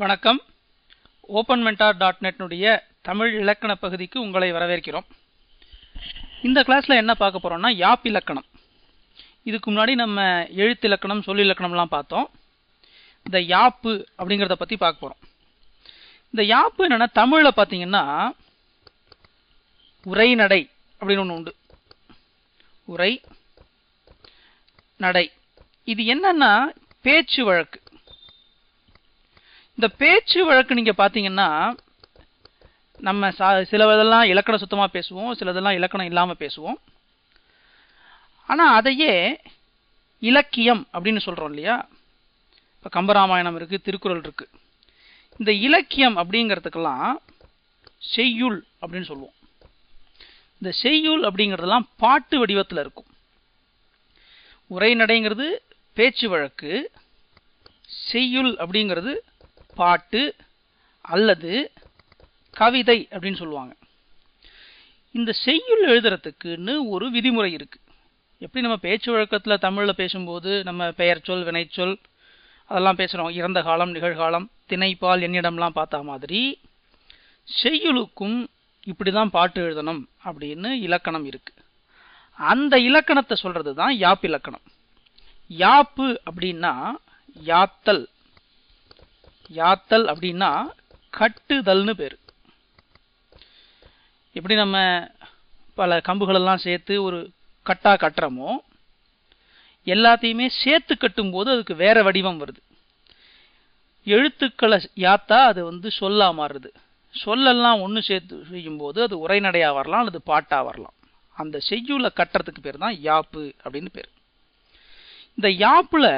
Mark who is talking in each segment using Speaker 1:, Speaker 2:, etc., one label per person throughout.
Speaker 1: வணக்கம். Open mentor dot நெட்னுடைய தமிழ் இலக்கண பகுதிக்கு உங்களை வரவேற்கிறோம். இந்த கிளாஸில் என்ன பார்க்க போகிறோம்னா யாப் இலக்கணம். இதுக்கு முன்னாடி நம்ம எழுத்து இலக்கணம் சொல் இலக்கணம்லாம் பார்த்தோம். இந்த யாப்பு அப்படிங்கிறத பற்றி பார்க்க போகிறோம் இந்த யாப்பு என்னென்னா தமிழில் பார்த்தீங்கன்னா உரைநடை அப்படின்னு ஒன்று உண்டு. உரை நடை. இது என்னன்னா பேச்சு வழக்கு. இந்த பேச்சு வழக்கு நீங்கள் பார்த்தீங்கன்னா நம்ம சா சிலதெல்லாம் இலக்கணம் சுத்தமாக பேசுவோம் சிலதெல்லாம் இலக்கணம் இல்லாமல் பேசுவோம். ஆனால் அதையே இலக்கியம் அப்படின்னு சொல்கிறோம் இல்லையா? இப்போ கம்பராமாயணம் இருக்குது திருக்குறள் இருக்குது இந்த இலக்கியம் அப்படிங்கிறதுக்கெல்லாம் செய்யுள் அப்படின்னு சொல்லுவோம். இந்த செய்யுள் அப்படிங்கிறதெல்லாம் பாட்டு வடிவத்தில் இருக்கும். உரைநடைங்கிறது பேச்சு வழக்கு செய்யுள் அப்படிங்கிறது பாட்டு அல்லது கவிதை அப்படின்னு சொல்லுவாங்க. இந்த செய்யுள் எழுதுறதுக்குன்னு ஒரு விதிமுறை இருக்குது எப்படி நம்ம பேச்சு வழக்கத்தில் தமிழில் பேசும்போது நம்ம பெயர் சொல் வினைச்சொல் அதெல்லாம் பேசுகிறோம் இறந்த காலம் நிகழ்காலம் திணைப்பால் என்னிடம்லாம் பார்த்தா மாதிரி செய்யுளுக்கும் இப்படி தான் பாட்டு எழுதணும் அப்படின்னு இலக்கணம் இருக்குது அந்த இலக்கணத்தை சொல்கிறது தான் யாப் இலக்கணம். யாப்பு அப்படின்னா யாத்தல். யாத்தல் அப்படின்னா கட்டுதல்னு பேர். எப்படி நம்ம பல கம்புகளெல்லாம் சேர்த்து ஒரு கட்டா கட்டுறோமோ எல்லாத்தையுமே சேர்த்து கட்டும்போது அதுக்கு வேற வடிவம் வருது. எழுத்துக்களை யாத்தா அது வந்து சொல்லா மாறுது. சொல்லெல்லாம் ஒன்று சேர்த்து செய்யும்போது அது உரைநடையாக வரலாம் அல்லது பாட்டாக வரலாம். அந்த செய்யுளை கட்டுறதுக்கு பேர் தான் யாப்பு அப்படின்னு பேர். இந்த யாப்பில்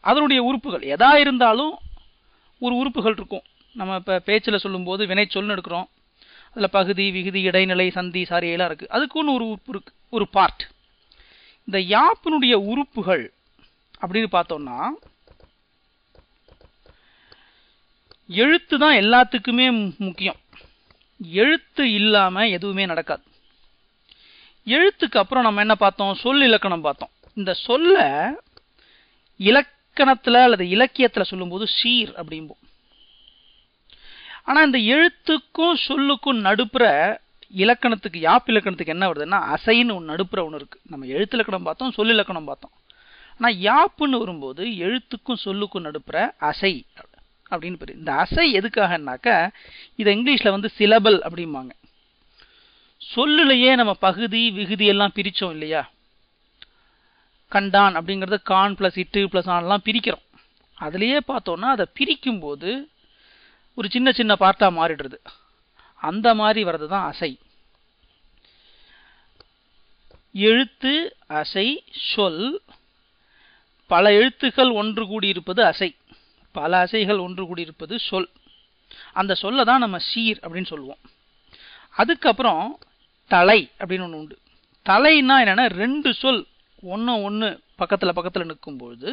Speaker 1: அதனுடைய உறுப்புகள் எதா இருந்தாலும் ஒரு உறுப்புகள் இருக்கும் நம்ம இப்போ பேச்சில் சொல்லும்போது வினைச்சொல்னு எடுக்கிறோம். அதில் பகுதி விகுதி இடைநிலை சந்தி சாரியெல்லாம் இருக்குது அதுக்குன்னு ஒரு உறுப்பு இருக்கு. ஒரு பார்ட் இந்த யாப்பினுடைய உறுப்புகள் அப்படின்னு பார்த்தோம்னா எழுத்து தான் எல்லாத்துக்குமே முக்கியம். எழுத்து இல்லாமல் எதுவுமே நடக்காது. எழுத்துக்கு அப்புறம் நம்ம என்ன பார்த்தோம்? சொல் இலக்கணம் பார்த்தோம். இந்த சொல்ல இலக்கணத்துல அல்லது இலக்கியத்துல சொல்லும்போது சீர் அப்படிம்போம். ஆனால் இந்த எழுத்துக்கும் சொல்லுக்கும் நடுப்புற இலக்கணத்துக்கு யாப் இலக்கணத்துக்கு என்ன வருதுன்னா அசைன்னு ஒன்று நடுப்புற ஒன்று இருக்கு. நம்ம எழுத்து இலக்கணம் பார்த்தோம் சொல் இலக்கணம் பார்த்தோம். ஆனால் யாப்புன்னு வரும்போது எழுத்துக்கும் சொல்லுக்கும் நடுப்புற அசை அப்படின்னு பேரு. இந்த அசை எதுக்காகனாக்க இதை இங்கிலீஷ்ல வந்து சிலபல் அப்படிம்பாங்க. சொல்லுலையே நம்ம பகுதி விகுதி எல்லாம் பிரித்தோம் இல்லையா? கண்டான் அப்படிங்கிறது கான் ப்ளஸ் இட்டு ப்ளஸ் ஆன்லாம் பிரிக்கிறோம். அதுலேயே பார்த்தோன்னா அதை பிரிக்கும் போது ஒரு சின்ன சின்ன பார்ட்டாக மாறிடுறது. அந்த மாதிரி வர்றது தான் அசை. எழுத்து அசை சொல் பல எழுத்துக்கள் ஒன்று கூடி இருப்பது அசை. பல அசைகள் ஒன்று கூடி இருப்பது சொல். அந்த சொல்லை தான் நம்ம சீர் அப்படின்னு சொல்லுவோம். அதுக்கப்புறம் தலை அப்படின்னு ஒன்று உண்டு. தலைன்னா என்னன்னா ரெண்டு சொல். ஒன்று ஒன்று பக்கத்தில் பக்கத்தில் நிற்கும்பொழுது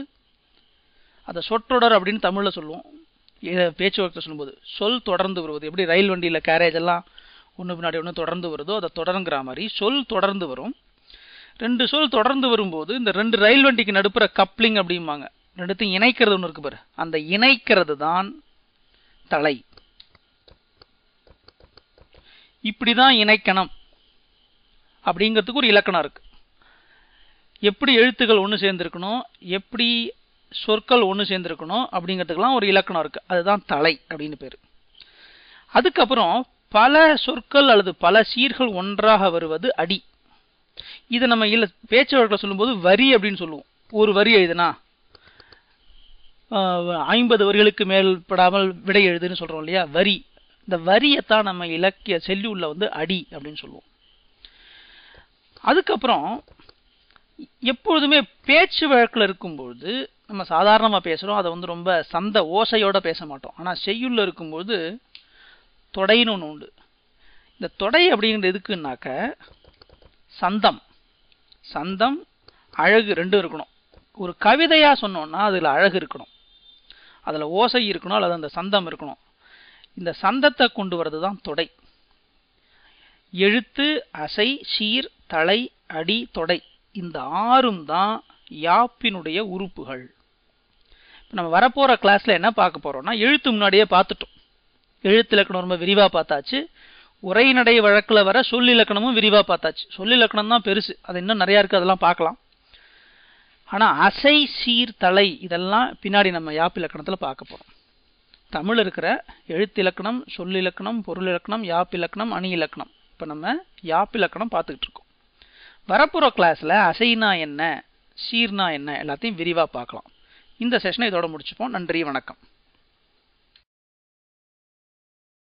Speaker 1: அதை சொற்றொடர் அப்படின்னு தமிழில் சொல்லுவோம். பேச்சுவார்த்தை சொல்லும்போது சொல் தொடர்ந்து வருவது. எப்படி ரயில் வண்டியில் கேரேஜ் எல்லாம் ஒன்று பின்னாடி ஒன்று தொடர்ந்து வருதோ அதை தொடருங்கிற மாதிரி சொல் தொடர்ந்து வரும். ரெண்டு சொல் தொடர்ந்து வரும்போது இந்த ரெண்டு ரயில் வண்டிக்கு நடுப்புற கப்ளிங் அப்படிம்பாங்க. ரெண்டுத்தையும் இணைக்கிறது ஒன்று இருக்கு பாரு. அந்த இணைக்கிறது தான் தலை. இப்படி தான் இணைக்கணும். அப்படிங்கிறதுக்கு ஒரு இலக்கணம் இருக்குது எப்படி எழுத்துக்கள் ஒன்று சேர்ந்துருக்கணும் எப்படி சொற்கள் ஒன்று சேர்ந்துருக்கணும் அப்படிங்கிறதுக்கெல்லாம் ஒரு இலக்கணம் இருக்குது அதுதான் தலை அப்படின்னு பேர். அதுக்கப்புறம் பல சொற்கள் அல்லது பல சீர்கள் ஒன்றாக வருவது அடி. இதை நம்ம இல்ல பேச்சு வழக்கில் சொல்லும்போது வரி அப்படின்னு சொல்லுவோம். ஒரு வரி எழுதுனா ஐம்பது வரிகளுக்கு மேல்படாமல் விடை எழுதுன்னு சொல்கிறோம் இல்லையா? வரி. இந்த வரியைத்தான் நம்ம இலக்கிய செல்லியுள்ள வந்து அடி அப்படின்னு சொல்லுவோம். அதுக்கப்புறம் எப்பொழுதுமே பேச்சு வழக்கில் இருக்கும்பொழுது நம்ம சாதாரணமாக பேசுகிறோம் அதை வந்து ரொம்ப சந்த ஓசையோடு பேச மாட்டோம். ஆனால் செய்யுள்ள இருக்கும்போது தொடைன்னு ஒன்று உண்டு. இந்த தொடை அப்படிங்கிறது எதுக்குன்னாக்க சந்தம். சந்தம் அழகு ரெண்டும் இருக்கணும். ஒரு கவிதையாக சொன்னோன்னா அதில் அழகு இருக்கணும். அதில் ஓசை இருக்கணும் அல்லது அந்த சந்தம் இருக்கணும். இந்த சந்தத்தை கொண்டு வர்றது தான் தொடை. எழுத்து அசை சீர் தலை அடி தொடை. இந்த ஆறும் தான் யாப்பினுடைய உறுப்புகள். இப்போ நம்ம வரப்போகிற கிளாஸில் என்ன பார்க்க போகிறோம்னா எழுத்து முன்னாடியே பார்த்துட்டோம். எழுத்து இலக்கணம் ரொம்ப விரிவாக பார்த்தாச்சு. உரைநடை வழக்கில் வர சொல் இலக்கணமும் விரிவாக பார்த்தாச்சு. சொல் இலக்கணம் தான் பெருசு. அது இன்னும் நிறையா இருக்குது அதெல்லாம் பார்க்கலாம். ஆனால் அசை சீர் தலை இதெல்லாம் பின்னாடி நம்ம யாப்பு இலக்கணத்தில் பார்க்க போகிறோம் தமிழ் இருக்கிற எழுத்து இலக்கணம் சொல் இலக்கணம் பொருள் இலக்கணம் யாப்பு இலக்கணம் அணி இலக்கணம். இப்போ நம்ம யாப்பு இலக்கணம் பார்த்துக்கிட்டு இருக்கோம். வரப்புற கிளாஸில் அசைனா என்ன சீர்னா என்ன எல்லாத்தையும் விரிவாக பார்க்கலாம். இந்த செஷனை இதோட முடிச்சுப்போம். நன்றி வணக்கம்.